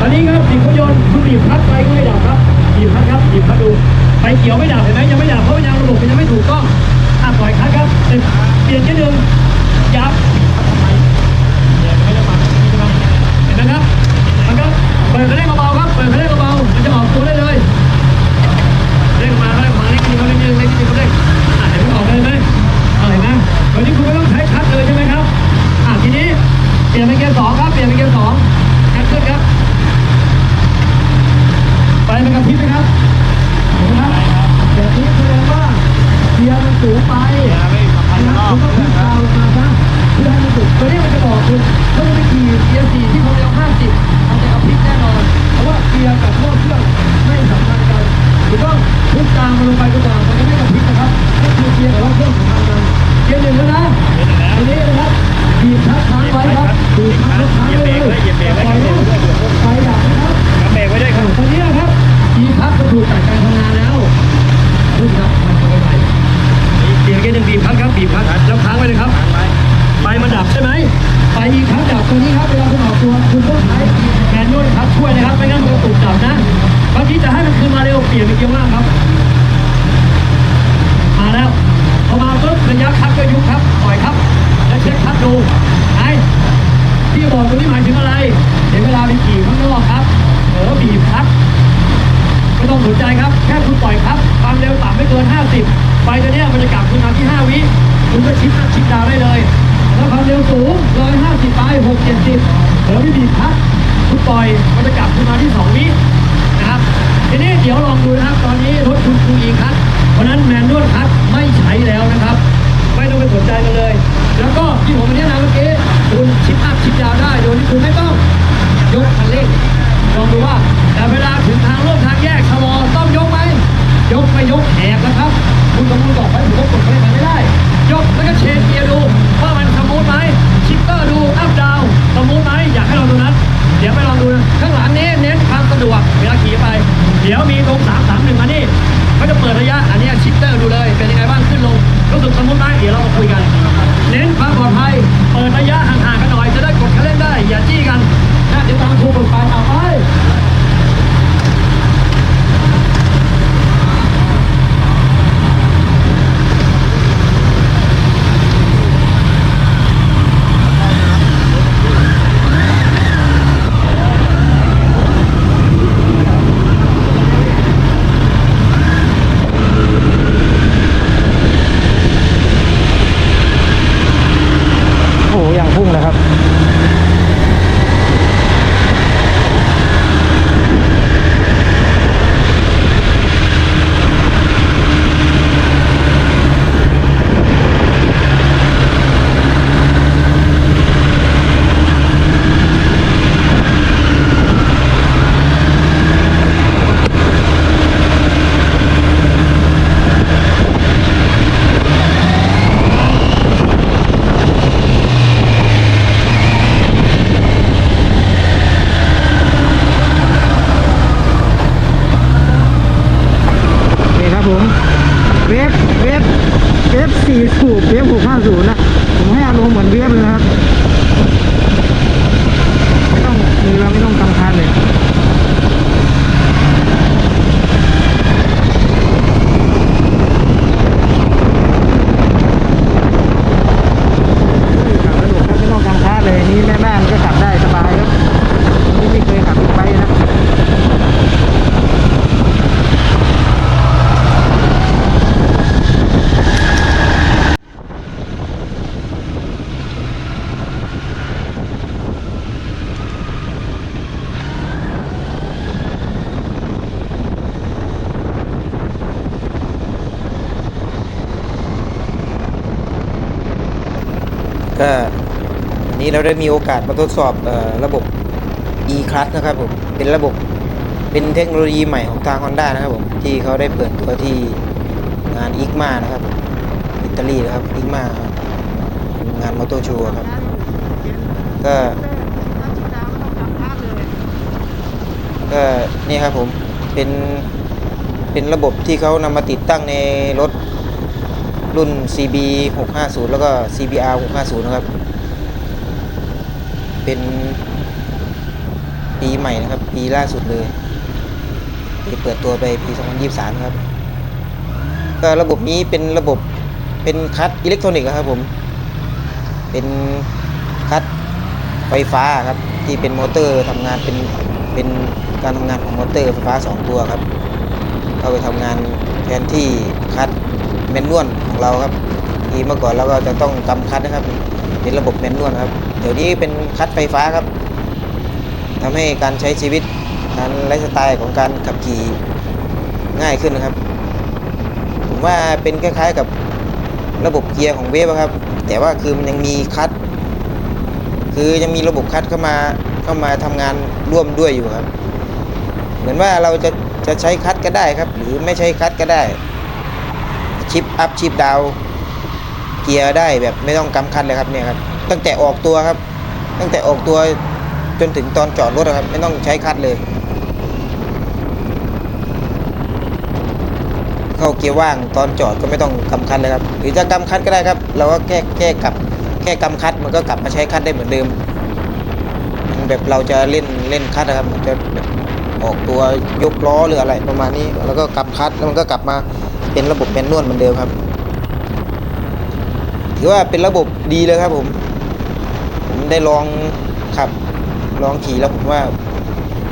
ตอนนี้ครับบีบเครื่องยนคุณบีบพัดไปก็ไม่ดับครับบีบพัดครับบีบพัดดูไฟเขียวไม่ดับเห็นไหมยังไม่ดับเพราะยางระบบมันยังไม่ถูกต้องอะปล่อยคัดครับเปลี่ยนแค่หนึ่งยับเนี่ยไม่ได้มาไม่ได้มาเห็นไหมครับมันก็เปิดกระเด้งเบาๆครับเปิดกระเด้งเบาๆมันจะออกตัวได้เลยเร่งมาเร่งมาเร่งนิดเร่งนิดเร่งนิดเร่งอะเห็น ครับมันจะไปไหนเสียงแค่หนึ่งบีบพักครับบีบพักแล้วค้างไว้เลยครับไฟมันดับใช่ไหมไฟอีกครั้งดับตัวนี้ครับเวลาคุณออกตัวคุณต้องใช้แมนนวลครับช่วยนะครับไม่งั้นมันจะถูกดับนะบางทีจะให้มันคืนมาเร็วเปลี่ยนเป็นเกียร์ว่างครับ มาแล้วพอมาปุ๊บระยะคัดก็ยุบครับปล่อยครับ แล้วเช็คคัดดูไอ้ที่บอกตรงนี้หมายถึงอะไรเดี๋ยวเวลาไปขี่ข้างนอกครับเออบีบคัด ไม่ต้องสนใจครับ แค่คุณปล่อยครับ ความเร็วต่ำไม่เกิน 50 ไปตัวเนี้ยมันจะกลับคุณมาที่ 5 วิ คุณก็ชิปชิปดาวได้เลย แล้วความเร็วสูงเลย 50 ไป 6 70เดี๋ยวไม่บีบครับคุณปล่อยมันจะกลับคุณมาที่ 2 วินะครับ ทีนี้เดี๋ยวลองดูนะครับตอน เขาจะเปิดระยะอันนี้ชิปเตอร์ดูเลย เป็นยังไงบ้างขึ้นลงรู้สึกสมมติไหมเดี๋ยวเรามาคุยกัน เน้นความปลอดภัยเปิดระยะห่างๆกันหน่อยจะได้กดคันเร่งได้ อย่าจี้กันนะเดี๋ยวตามครูเปิดไฟเอาไป โอ้โหอย่างพุ่งเลยครับ นี่ครับผม เวฟเวฟเวฟ สี่สูบเวฟหกห้าศูนย์นะ ผมให้อารมณ์เหมือนเวฟเลยนะครับ ไม่ต้องมือเราไม่ต้องกำคันเลย ขับสนุกครับไม่ต้องกำคันเลย นี่แม่บ้านก็ขับได้สบายครับนี่ไม่เคยขับบิ๊กไบค์นะ ก็วันนี้เราได้มีโอกาสมาทดสอบออระบบ e-clutch นะครับผม เป็นระบบเป็นเทคโนโลยีใหม่ของทาง Honda นะครับผมที่เขาได้เปิดตัวที่งาน IGMA นะครับอิตาลีนะครับ IGMA ครับงานมอเตอร์โชว์ครับ ก็ก็นี่ครับผมเป็นเป็นระบบที่เขานำมาติดตั้งในรถ รุ่น CB 650 แล้วก็ CBR 650 นะครับ เป็นปีใหม่นะครับ ปีล่าสุดเลยที่เปิดตัวไปปี 2023 ครับ ก็ระบบนี้เป็นระบบเป็นคัตอิเล็กทรอนิกส์ครับผม เป็นคัตไฟฟ้าครับ ที่เป็นมอเตอร์ทำงานเป็นเป็นการทำงานของมอเตอร์ไฟฟ้า 2 ตัวครับ เข้าไปทำงานแทนที่คัต แมนนวลของเราครับทีเมื่อก่อนเราก็จะต้องกำคัตนะครับเป็นระบบแมนนวลครับ เดี๋ยวนี้เป็นคัตไฟฟ้าครับทำให้การใช้ชีวิตการไลฟ์สไตล์ของการขับขี่ง่ายขึ้นนะครับ ผมว่าเป็นคล้ายๆกับระบบเกียร์ของเวฟครับ แต่ว่าคือมันยังมีคัตคือยังมีระบบคัตเข้ามาเข้ามาทำงานร่วมด้วยอยู่ครับ เหมือนว่าเราจะจะใช้คัตก็ได้ครับ หรือไม่ใช้คัตก็ได้ ชิปอัพชิปดาวเกียร์ได้แบบไม่ต้องกำคัดเลยครับเนี่ยครับตั้งแต่ออกตัวครับ ตั้งแต่ออกตัวจนถึงตอนจอดรถครับ ไม่ต้องใช้คัดเลย เข้าเกียร์ว่างตอนจอดก็ไม่ต้องกำคัดเลยครับ หรือจะกำคัดก็ได้ครับ เราก็แค่แค่กลับแค่กำคัดมันก็กลับมาใช้คัดได้เหมือนเดิม แบบเราจะเล่นเล่นคัดนะครับมันจะ ออกตัวยกล้อหรืออะไรประมาณนี้ แล้วก็กำคัดแล้วมันก็กลับมาเป็นระบบแมนนวลเหมือนเดิมครับถือว่าเป็นระบบดีเลยครับผม ผมได้ลองขับลองขี่แล้วผมว่า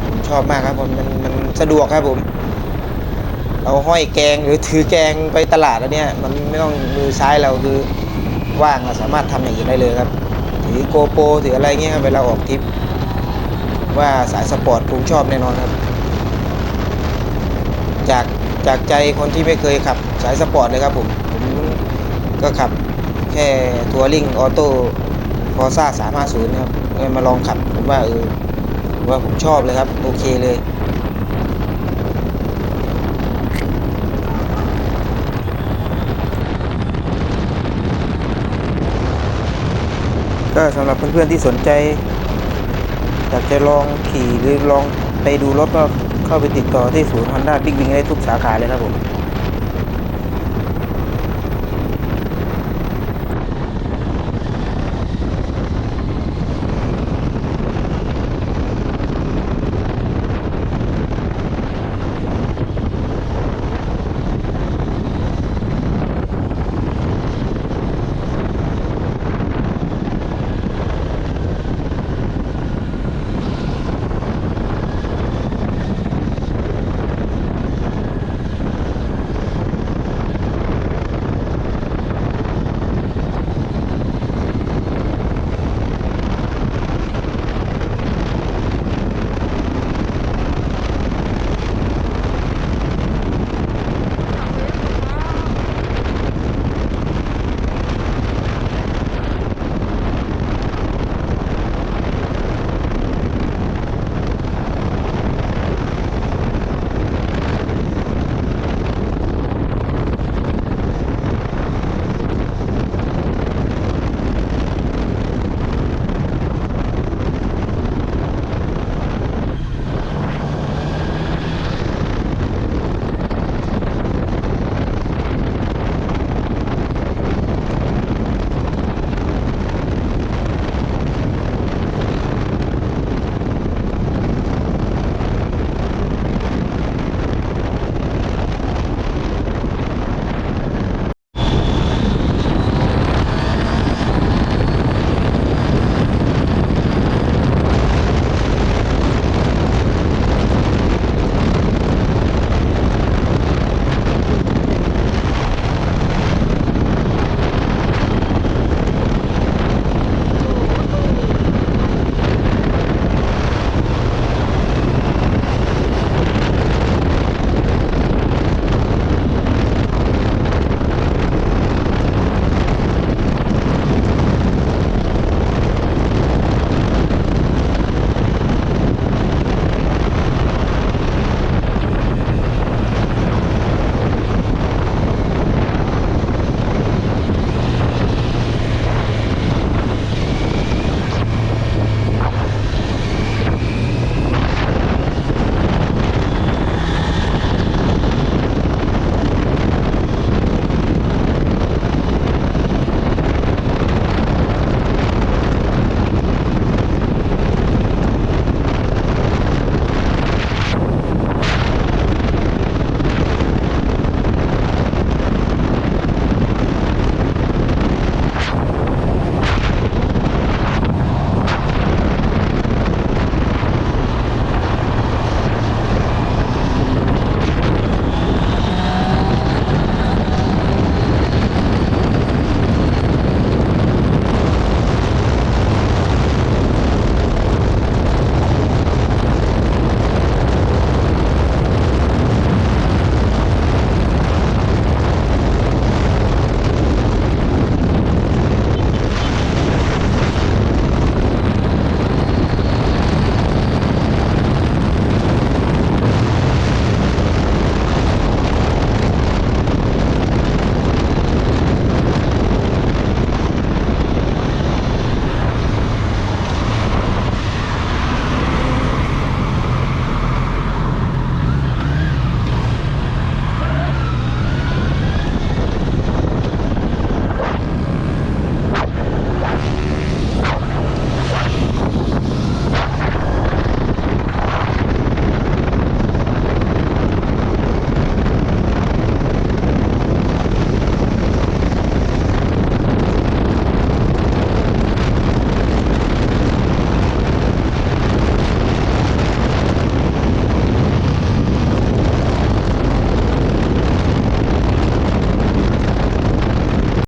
ผมชอบมากครับผมมันมันสะดวกครับผม เราห้อยแกงหรือถือแกงไปตลาดแล้วเนี่ย มันไม่ต้องมือซ้ายเราคือว่างเราสามารถทำอย่างนี้ได้เลยครับ ถือโกโปรถืออะไรเงี้ยครับเวลาออกทริป ว่าสายสปอร์ตผมชอบแน่นอนครับ จากจากใจคนที่ไม่เคยขับสายสปอร์ตเลยครับผม ผมก็ขับแค่ทัวริงออโต้ฟอร์ซ่า350ครับเลยมาลองขับผมว่าเออว่าผมชอบเลยครับ โอเคเลยก็สำหรับเพื่อนๆที่สนใจ อยากจะลองขี่หรือลองไปดูรถก็เข้าไปติดต่อที่ศูนย์ฮอนด้าบิ๊กวิงได้ทุกสาขาเลยครับผม